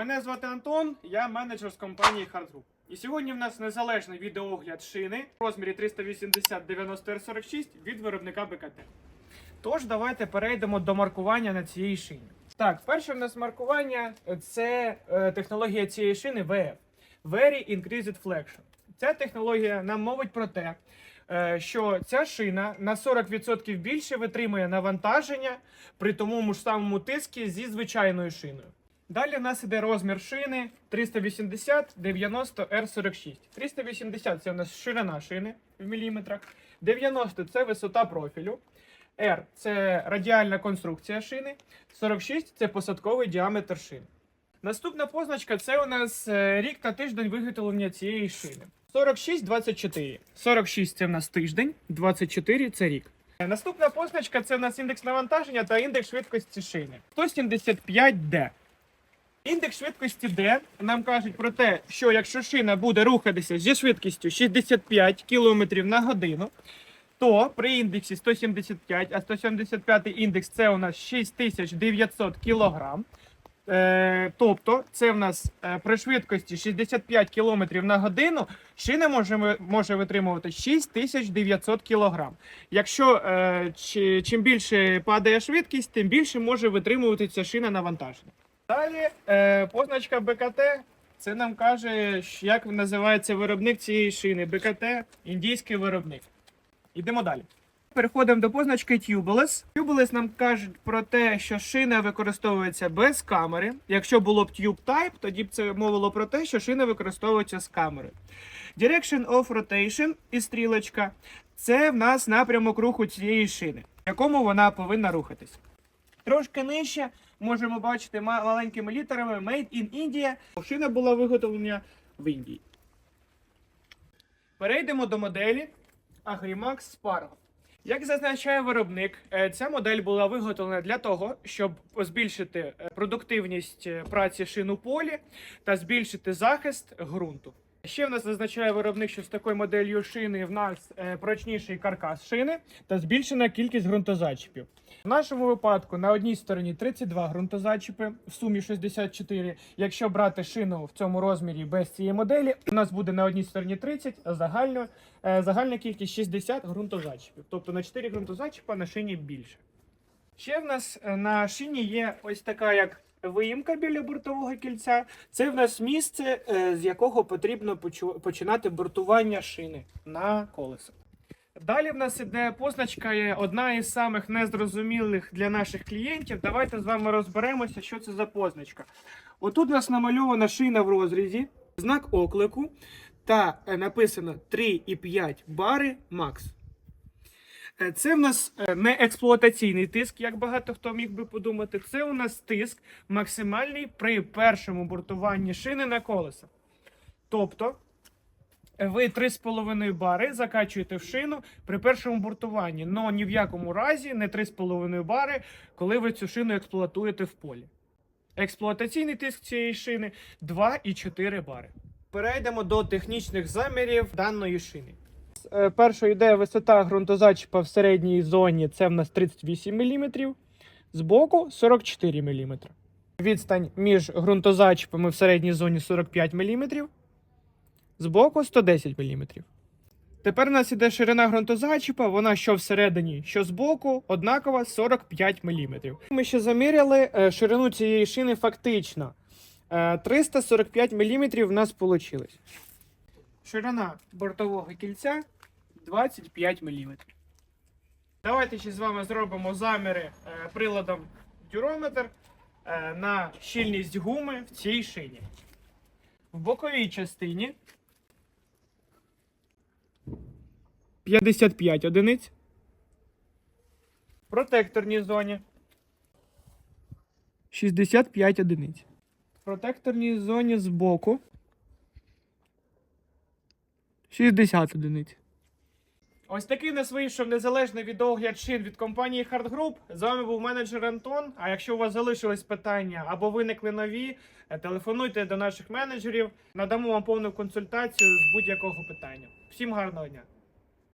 Мене звати Антон, я менеджер з компанії Hard Group. І сьогодні в нас незалежний відеоогляд шини в розмірі 380 90 r 46 від виробника БКТ. Тож давайте перейдемо до маркування на цієї шині. Так, перше в нас маркування це е, технологія цієї шини VF. Very Increased Flexion. Ця технологія нам мовить про те, е, що ця шина на 40% більше витримує навантаження при тому ж самому тиску зі звичайною шиною. Далі в нас іде розмір шини 380 90 r 46 380 це у нас ширина шини в міліметрах, 90 це висота профілю, R це радіальна конструкція шини, 46 це посадковий діаметр шини. Наступна позначка це у нас е, рік та тиждень виготовлення цієї шини. 46 24. 46 це в нас тиждень, 24 це рік. Наступна позначка це у нас індекс навантаження та індекс швидкості шини. 175D. Індекс швидкості D нам кажуть про те, що якщо шина буде рухатися зі швидкістю 65 км на годину, то при індексі 175, а 175 індекс це у нас 6900 кг. Е, тобто, це в нас е, при швидкості 65 км на годину шина може, може витримувати 6900 кг. Якщо е, чим більше падає швидкість, тим більше може витримувати ця шина навантаження. Далі е, позначка БКТ. Це нам каже, як називається виробник цієї шини. БКТ індійський виробник. Ідемо далі. Переходимо до позначки Tubeless. Tubeless нам кажуть про те, що шина використовується без камери. Якщо було б Tube Type, тоді б це мовило про те, що шина використовується з камери. Direction of Rotation і стрілочка це в нас напрямок руху цієї шини, в якому вона повинна рухатись. Трошки нижче можемо бачити маленькими літерами Made in India. Шина була виготовлена в Індії. Перейдемо до моделі Agrimax Spargo. Як зазначає виробник, е, ця модель була виготовлена для того, щоб збільшити е, продуктивність е, праці шин у полі та збільшити захист ґрунту. Ще в нас зазначає виробник, що з такою моделлю шини в нас е, прочніший каркас шини та збільшена кількість ґрунтозачіпів. В нашому випадку на одній стороні 32 ґрунтозачіпи, в сумі 64. Якщо брати шину в цьому розмірі без цієї моделі, у нас буде на одній стороні 30, а загально, е, загальна кількість 60 ґрунтозачіпів. Тобто на 4 ґрунтозачіпа на шині більше. Ще в нас е, на шині є ось така як виїмка біля бортового кільця. Це в нас місце, е, з якого потрібно починати бортування шини на колесо. Далі в нас іде позначка, одна із самих незрозумілих для наших клієнтів. Давайте з вами розберемося, що це за позначка. Отут у нас намальована шина в розрізі, знак оклику та е, написано 3,5 бари макс. Е, Це в нас е, не експлуатаційний тиск, як багато хто міг би подумати. Це у нас тиск максимальний при першому бортуванні шини на колесо. Тобто ви 3,5 бари закачуєте в шину при першому бортуванні, але ні в якому разі не 3,5 бари, коли ви цю шину експлуатуєте в полі. Експлуатаційний тиск цієї шини 2,4 бари. Перейдемо до технічних замірів даної шини. Е, Першою йде висота ґрунтозачіпа в середній зоні, це в нас 38 мм, збоку 44 мм. Відстань між ґрунтозачіпами в середній зоні 45 мм, збоку 110 мм. Тепер у нас іде ширина ґрунтозачіпа, вона що всередині, що збоку, однакова 45 мм. Ми ще заміряли е, ширину цієї шини фактично. Е, 345 мм в нас вийшло. Ширина бортового кільця 25 мм. Давайте ще з вами зробимо заміри е, приладом дюрометр е, на щільність гуми в цій шині. В боковій частині 55 одиниць. В протекторній зоні 65 одиниць. В протекторній зоні збоку 60 одиниць. Ось такий нас вийшов незалежний відогляд шин від компанії Hard Group. З вами був менеджер Антон. А якщо у вас залишились питання або виникли нові, е, телефонуйте до наших менеджерів. Надамо вам повну консультацію з будь-якого питання. Всім гарного дня!